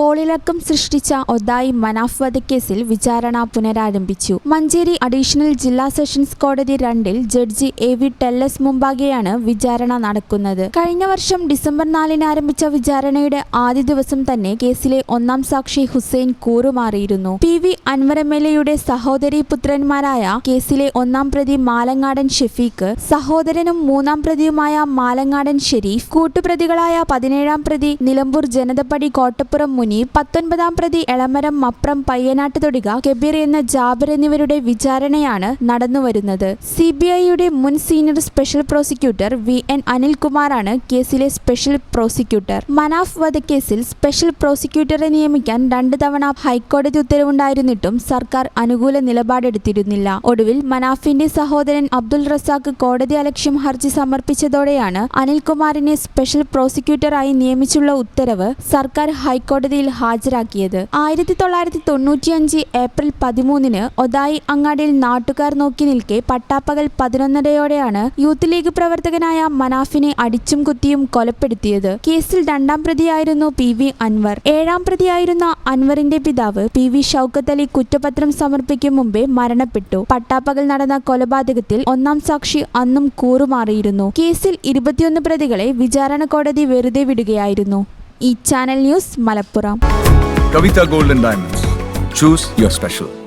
കോളിളക്കം സൃഷ്ടിച്ച ഒതായി മനാഫ് വധക്കേസിൽ വിചാരണ പുനരാരംഭിച്ചു. മഞ്ചേരി അഡീഷണൽ ജില്ലാ സെഷൻസ് കോടതി രണ്ടിൽ ജഡ്ജി എ വി ടെല്ലസ് മുമ്പാകെയാണ് വിചാരണ നടക്കുന്നത്. കഴിഞ്ഞ വർഷം ഡിസംബർ നാലിന് ആരംഭിച്ച വിചാരണയുടെ ആദ്യ ദിവസം തന്നെ കേസിലെ ഒന്നാം സാക്ഷി ഹുസൈൻ കൂറുമാറിയിരുന്നു. പി വി എയുടെ സഹോദരി പുത്രന്മാരായ കേസിലെ ഒന്നാം പ്രതി മാലങ്ങാടൻ ഷെഫീഖ് സഹോദരനും മൂന്നാം പ്രതിയുമായ മാലങ്ങാടൻ ഷെരീഫ് കൂട്ടുപ്രതികളായ പതിനേഴാം പ്രതി നിലമ്പൂർ ജനതപ്പടി കോട്ടപ്പുറം മുനീബ് പത്തൊൻപതാം പ്രതി എളമരം മപ്രം പയ്യനാട്ട് തൊടിക കെബീർ എന്ന ജാബിർ എന്നിവരുടെ വിചാരണയാണ് നടന്നുവരുന്നത്. സി ബി ഐയുടെ മുൻ senior special prosecutor V N അനിൽകുമാറാണ് കേസിലെ സ്പെഷ്യൽ പ്രോസിക്യൂട്ടർ. മനാഫ് വധക്കേസിൽ സ്പെഷ്യൽ പ്രോസിക്യൂട്ടറെ നിയമിക്കാൻ രണ്ട് തവണ ഹൈക്കോടതി ഉത്തരവുണ്ടായിരുന്നിട്ടും സർക്കാർ അനുകൂല നിലപാടെടുത്തിരുന്നില്ല. ഒടുവിൽ മനാഫിന്റെ സഹോദരൻ അബ്ദുൾ റസാഖ് കോടതി അലക്ഷ്യം ഹർജി സമർപ്പിച്ചതോടെയാണ് അനിൽകുമാറിനെ സ്പെഷ്യൽ പ്രോസിക്യൂട്ടറായി നിയമിച്ചുള്ള ഉത്തരവ് സർക്കാർ ഹൈക്കോടതിയിൽ ഹാജരാക്കിയത്. ആയിരത്തി തൊള്ളായിരത്തി തൊണ്ണൂറ്റിയഞ്ച് ഏപ്രിൽ പതിമൂന്നിന് ഒതായി അങ്ങാടിയിൽ നാട്ടുകാർ നോക്കി നിൽക്കെ പട്ടാപ്പകൽ പതിനൊന്നരയോടെയാണ് യൂത്ത് ലീഗ് പ്രവർത്തകനായ മനാഫിനെ അടിച്ചും കുത്തിയും കൊലപ്പെടുത്തിയത്. കേസിൽ രണ്ടാം പ്രതിയായിരുന്നു പി വി അൻവർ. ഏഴാം പ്രതിയായിരുന്ന അൻവറിന്റെ പിതാവ് പി വി ഷൗക്കത്ത് അലി കുറ്റപത്രം സമർപ്പിക്കും മുമ്പേ മരണപ്പെട്ടു. പട്ടാപ്പകൽ നടന്ന കൊലപാതകത്തിൽ ഒന്നാം സാക്ഷി അന്നും കൂറുമാറിയിരുന്നു. കേസിൽ ഇരുപത്തിയൊന്ന് പ്രതികളെ വിചാരണ കോടതി വെറുതെ വിടുകയായിരുന്നു. ഈ channel news Malappuram Gold and Diamonds. Choose your special.